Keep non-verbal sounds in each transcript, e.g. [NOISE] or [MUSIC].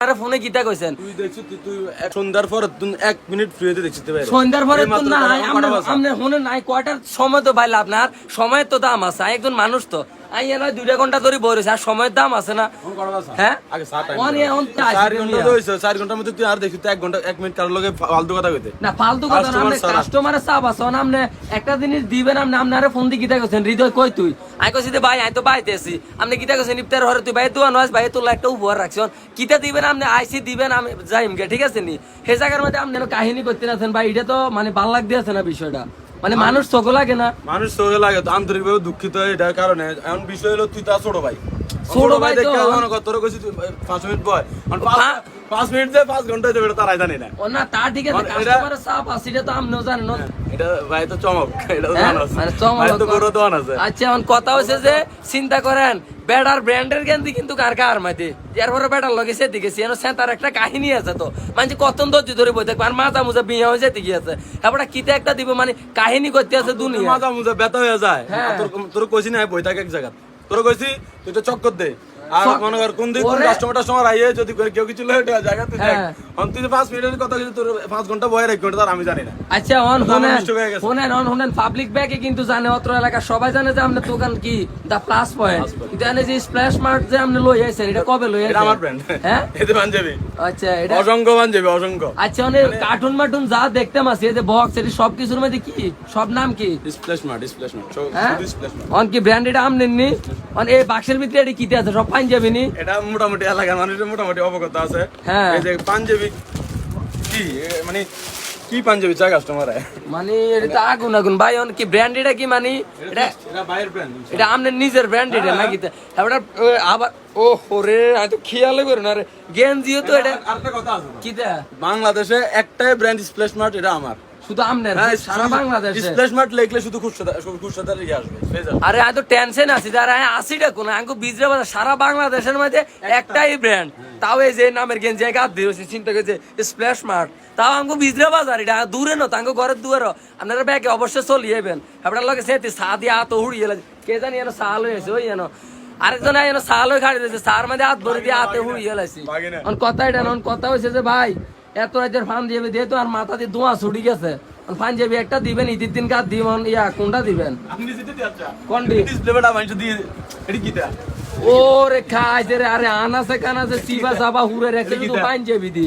আরে ফোনে কিতা কইছেন তুই দেখছিস তুই সন্ধ্যার পর তুই এক মিনিট ফ্রি হইতে দেখছিস ভাই। সন্ধ্যার পরে তো না? আপনি শুনে নাই কোয়ার্টার সময় তো ভাই না সময়ের তো দাম আছে একজন মানুষ তো আমি এলা দুইটা ঘণ্টা ধরে বই রয়েছে আর সময়ের দাম আছে না। এখন কটা বাজে? হ্যাঁ? চার ঘণ্টার মধ্যে তুই আর দেখছিস তো এক ঘণ্টা এক মিনিট কারোর লগে ফালতু কথা কইতে। না ফালতু কথা না আপনি কাস্টমারের চাপ আছে না আপনি একটা জিনিস দিবেন আপনি আপনারে ফোন দিয়ে কিতা করছেন হৃদয় কই তুই? কইছি ভাই তো বাইতে আছি। আপনি কিতা করছেন ইফতার হরে তুই ভাই তো নয় ভাই তোলা একটা উপহার রাখছেন কিতা দিবেন আপনি আইসি দিবেন আমি যাইম গে ঠিক আছে নি? সেই জায়গার মধ্যে আপনি কাহিনী করতে আছেন ভাই এটা তো মানে ভালো লাগ দিয়েছে না বিষয়টা। মানে মানুষ চোখ লাগে না। মানুষ চোখে লাগে তো আন্তরিকভাবে দুঃখিত এটার কারণে। এখন বিষয় হলো তুই তার ছোট ভাই। ছোট ভাই তো- দেখে তোর কইছি পাঁচ মিনিট বয়। এখন পাঁচ- মিনিট যে পাঁচ ঘণ্টা দেবে তারাই জানি না। ও না তা ঠিক আছে কাস্টমারের চাপ আছে এটা তো জানেন না। এটা ভাই তো চমক এটা তো হ্যাঁ? আছে মানে চমক- তো আছে। আচ্ছা এখন কথা হচ্ছে যে চিন্তা করেন বেডার ব্র্যান্ডের জ্ঞান কিন্তু কার কার মাঝে? এরপরে বেডার লগে সে দিকে সে তার একটা কাহিনী আছে তো। মানে কত ধৈর্য ধরে বই থাকবে? আর মাজা মুজা বিয়ে হয়ে যেতে গিয়েছে এবার কিতে একটা দিব? মানে কাহিনী করতে আছে দুনিয়া মাজা মুজা ব্যথা হয়ে যায়। হ্যাঁ। তোর তোর কইছি না বই থাকে এক জায়গা তোর কইছি তুই তো চক্কর দে। আর চক- মনে কর কোন দিন ওরে- কাস্টমারটা আইয়ে যদি কেউ কিছু লয়ে দেওয়া জায়গা তুই দেখ। হ্যাঁ। অন তুই যে পাঁচ মিনিটের কথা কিছু তোর পাঁচ ঘণ্টা বয়ে রাখবি ওটা আমি জানি না। আচ্ছা অন তো আমার শুনেন মিস্টেক গেছে। শুনেন অন শুনেন পাবলিক ব্যাগে কিন্তু জানে অত্র এলাকা সবাই জানে যে আপনার দোকান কি? দা প্লাস পয়েন্ট কিন্তু এনে যে স্প্ল্যাশ মার্ট যে আপনি লই আইছেন এটা কবে লই আইছেন আমার ব্র্যান্ড হ্যাঁ? [LAUGHS] এতে পাঞ্জাবি আচ্ছা এটা অসংখ্য পাঞ্জাবি অসংখ্য। আচ্ছা অনেক কার্টুন মার্টুন যা দেখতাম আছে এই যে বক্স এটি সব কিছুর মধ্যে কি? সব নাম কি? হ্যাঁ? অন কি ব্র্যান্ড এটা আমনেন নি? অন এই বাক্সের ভিতরে এটি কিতে আছে? সব পাঞ্জাবি নি এটা মোটামুটি এলাকার মানুষের মোটামুটি অবগত আছে। হ্যাঁ। এই যে পাঞ্জাবি কি? মানে কি পাঞ্জাবি চা কাস্টমার মানে এটা তো আগুন আগুন। ভাই অন কি ব্র্যান্ড এটা কি মানে? এটা এটা বাইরের ব্র্যান্ড এটা আমনের নিজের ব্র্যান্ড এটা নাকি তা? এবার ও, আবার ও রে আমি তো খেয়ালই করি না রে। গেঞ্জিও তো এটা আরেকটা কথা আছে। কি বাংলাদেশে একটাই ব্র্যান্ড ডিসপ্লেসমেন্ট এটা আমার। শুধু আমনের সারা বাংলাদেশে লিখলে শুধু ইয়ে আসবে আরে আমি তো টেনশন আছি যারা কোন বিজরে বাজার সারা বাংলাদেশের মধ্যে একটাই ব্র্যান্ড তাও এই যে নামের গেঞ্জি চিন্তা করছে স্প্ল্যাশ মার্ট। তাও আমাকে বিজরে বাজার এটা দূরে ন তাঙ্গ ঘরের দুয়ার আপনারা ব্যাগে অবশ্যই চলিয়েবেন আপনার লগে সেটি চা দিয়ে হাত কে জানি এনো সাল হয়েছে ওই এনো। আরেকজন এনো সাল হয়ে খাড়ি দিয়েছে সার মধ্যে হাত ভরে দিয়ে হাতে হুড়িয়ে লাগছি কথা এটা কথা হয়েছে যে ভাই এত রাতের ফান দিয়ে দিয়ে তো আর মাথা দিয়ে ধোঁয়া ছুটি গেছে। পাঞ্জাবি একটা দিবেন ঈদের দিন কার দিবেন ইয়া কোনটা দিবেন? আচ্ছা। কোনটি? ওরে খাইছে রে আরে আনাসে কানাসে সিবা সাবা হুরে রেখে কিটা? পাঞ্জাবি দি।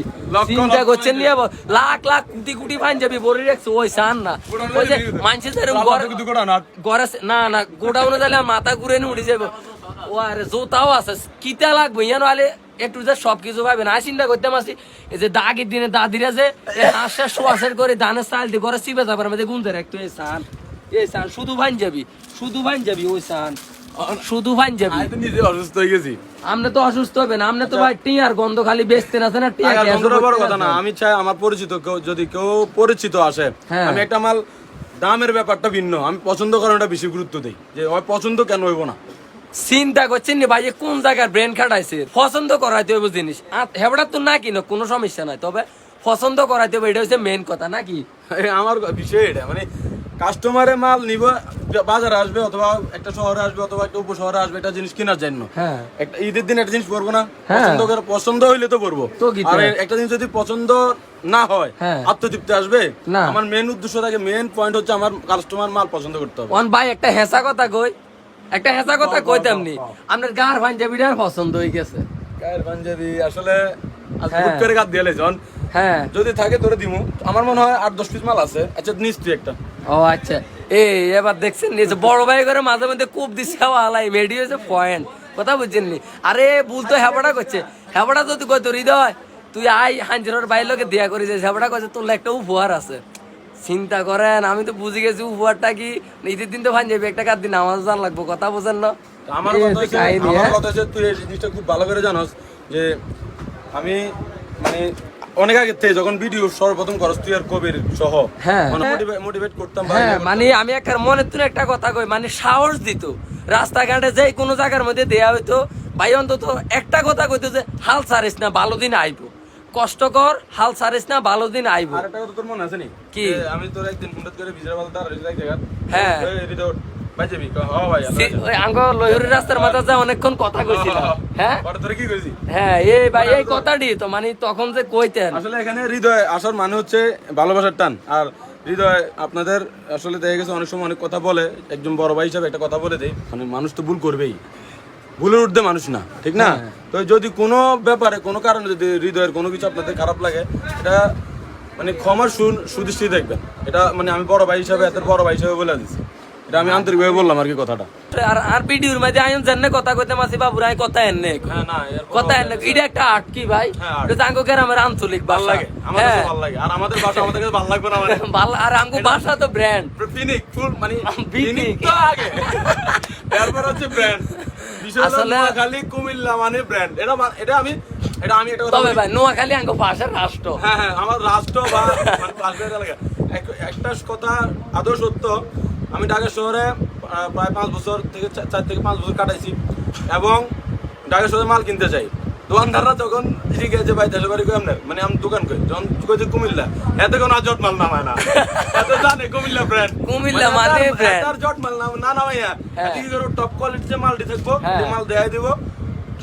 চিন্তা করছেন নিয়ে লাখ লাখ কোটি কোটি পাঞ্জাবি ভরে রাখছে ওই সান না। ওই যে এরকম ঘরে না। না গোডাউনে যাইলে মাথা ঘুরে নি উঠে যাব। ও আরে জোতাও আছে কিতা লাগবে ইয়ানো আলে একটু যে সব কিছু আমি চিন্তা করতে এই যে দাগের দিনে দাদিরা যে শোয়াশের করে ধানের চাল দিয়ে ঘরে চিপে যাবার মধ্যে গুনতে রাখতো। এই সান এই সান শুধু পাঞ্জাবি শুধু পাঞ্জাবি ওই সান। শুধু আমি তো নিজে অসুস্থ হয়ে গেছি। আপনি তো অসুস্থ হবেন আপনি তো ভাই টিয়ার গন্ধ খালি বেচতে না টিয়া বড় কথা না আমি চাই আমার পরিচিত কেউ যদি কেউ পরিচিত আসে হ্যাঁ। আমি একটা মাল দামের ব্যাপারটা ভিন্ন আমি পছন্দ করাটা বেশি গুরুত্ব দেই। যে ওই পছন্দ কেন হইব না? চিন্তা করছেন নি ভাই কোন জায়গার ব্রেন খাটাইছে? পছন্দ করাইতে হবে জিনিস। হেবড়া তো না কিনো কোনো সমস্যা নাই। তবে পছন্দ করাইতে হবে এটা হচ্ছে মেন কথা নাকি? আমার বিষয় এটা মানে কাস্টমারে মাল নিব বাজারে আসবে অথবা একটা শহরে আসবে অথবা একটা উপশহরে আসবে একটা জিনিস কেনার জন্য। হ্যাঁ। একটা ঈদের দিন একটা জিনিস পরবো না হ্যাঁ। পছন্দ করে পছন্দ হইলে তো পরবো। আর একটা জিনিস যদি পছন্দ না হয় হ্যাঁ। আত্মতৃপ্তি আসবে। আমার মেন উদ্দেশ্য থাকে মেন পয়েন্ট হচ্ছে আমার কাস্টমার মাল পছন্দ করতে হবে। ভাই একটা হেসা কথা কই একটা হেসা কথা কও, কইতাম কও, নি। কও। আপনার গার পাঞ্জাবিটা পছন্দ হয়ে গেছে। গায়ের পাঞ্জাবি আসলে হ্যাঁ। হুট করে গাদ দিয়ে জন। হ্যাঁ। যদি থাকে তোরে দিমু। আমার মনে হয় আট দশ পিস মাল আছে। আচ্ছা নিস তুই একটা। ও আচ্ছা। এই এবার দেখছেন নি যে বড় ভাই করে মাঝে মধ্যে কূপ দিছে হালাই মেডি হয়েছে পয়েন্ট কথা বুঝছেন নি? আরে ভুল তো হেবড়া করছে। হেবড়া যদি কই তোর হৃদয় তুই আই হাঞ্জরের বাইর লোকে দেয়া করি যে হেবড়া করছে তোর একটা উপহার আছে। চিন্তা করেন আমি তো বুঝে গেছি উপহারটা কি? ঈদের দিন তো ভান যাবি একটা কার দিন আমার জান লাগবো কথা বোঝেন না। আমার কথা হচ্ছে হ্যাঁ? হচ্ছে তুই এই জিনিসটা খুব ভালো করে জানোস যে আমি মানে অনেক আগে থেকে যখন ভিডিও সর্বপ্রথম করস তুই আর কবির সহ হ্যাঁ। মোটিভেট করতাম হ্যাঁ মানে আমি একটা মনে তুলে একটা কথা কই মানে সাহস দিত। রাস্তাঘাটে যাই কোনো জায়গার মধ্যে দেয়া হইতো ভাই অন্তত একটা কথা কইতো যে হাল ছাড়িস না ভালো দিন আইবো। কষ্টকর হাল ছাড়িস না ভালো দিন আইবো। কথা তোর মনে আছে নি? কি? আমি তোর একদিন করে এক জায়গা হ্যাঁ। এই হৃদয়, ভাই হ ভাই ওই আঙ্গ লয়ুরের রাস্তার মাথা যা অনেকক্ষণ কথা কইছিল। হ্যাঁ? পরে তোরা কি কইছি? হ্যাঁ এই ভাই এই কথাটি তো মানে তখন যে কইতেন। আসলে এখানে হৃদয় আসার মানে হচ্ছে ভালোবাসার টান। আর হৃদয় আপনাদের আসলে দেখা গেছে অনেক সময় অনেক কথা বলে। একজন বড় ভাই হিসাবে একটা কথা বলে দেয় মানে মানুষ তো ভুল করবেই। ভুলের ঊর্ধ্বে মানুষ না ঠিক না? তো যদি কোনো ব্যাপারে কোনো কারণে যদি হৃদয়ের কোনো কিছু আপনাদের খারাপ লাগে এটা মানে ক্ষমার সুদৃষ্টি দেখবেন। এটা মানে আমি বড় ভাই হিসাবে এত বড় ভাই হিসাবে বলে দিচ্ছি এটা আমি আন্তরিকভাবে বললাম আর কি কথাটা। আর আর ভিডিওর মধ্যে আইন জাননে কথা কইতে মাসি বাবুর আই কথা এনে হ্যাঁ কথা এনে এটা একটা আর্ট কি ভাই? হ্যাঁ, এটা তো আঙ্গ গ্রামের আঞ্চলিক ভালো লাগে হ্যাঁ। ভালো লাগে। আর আমাদের ভাষা আমাদের কাছে ভালো লাগবে না মানে। [LAUGHS] ভালো আর আঙ্গু ভাষা তো ব্র্যান্ড ফিনিক ফুল মানে [LAUGHS] ফিনিক। তো আগে। [LAUGHS] তারপর হচ্ছে ব্র্যান্ড আসলে- নোয়াখালী কুমিল্লা মানে ব্র্যান্ড এটা এটা আমি এটা আমি এটা কথা তবে ভাই নোয়াখালী আঙ্গ ভাষার রাষ্ট্র। হ্যাঁ হ্যাঁ আমার রাষ্ট্র বা মানে পাশের এলাকা। একটা কথা আদৌ সত্য আমি ঢাকা শহরে প্রায় পাঁচ বছর থেকে চার থেকে পাঁচ বছর কাটাইছি এবং ঢাকা শহরে মাল কিনতে চাই। দোকানদাররা যখন ঠিক আছে ভাই দেশের বাড়ি কেমন মানে আমি দোকান করি যখন কইছে কুমিল্লা এতে কোনো জট মাল নামায় না। এত জানে কুমিল্লা ব্র্যান্ড কুমিল্লা মানে brand। আর জট মাল নাম না নামাইয়া হ্যাঁ। ঠিক করে টপ কোয়ালিটির যে মালটি থাকব হ্যাঁ। সেই মাল দেখাই দিব।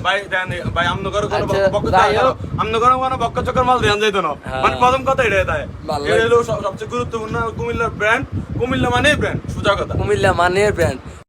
ভাই দেন ভাই আমনগর কোনো বক্ক আমনগর কোনো বক্ক চক্কর মাল দেন যাইতো না। হ্যাঁ। মানে প্রথম কথা এটাই তাই। এটা হলো সবচেয়ে গুরুত্বপূর্ণ কুমিল্লার ব্র্যান্ড কুমিল্লা মানেই ব্র্যান্ড সোজা কথা। কুমিল্লা মানে ব্র্যান্ড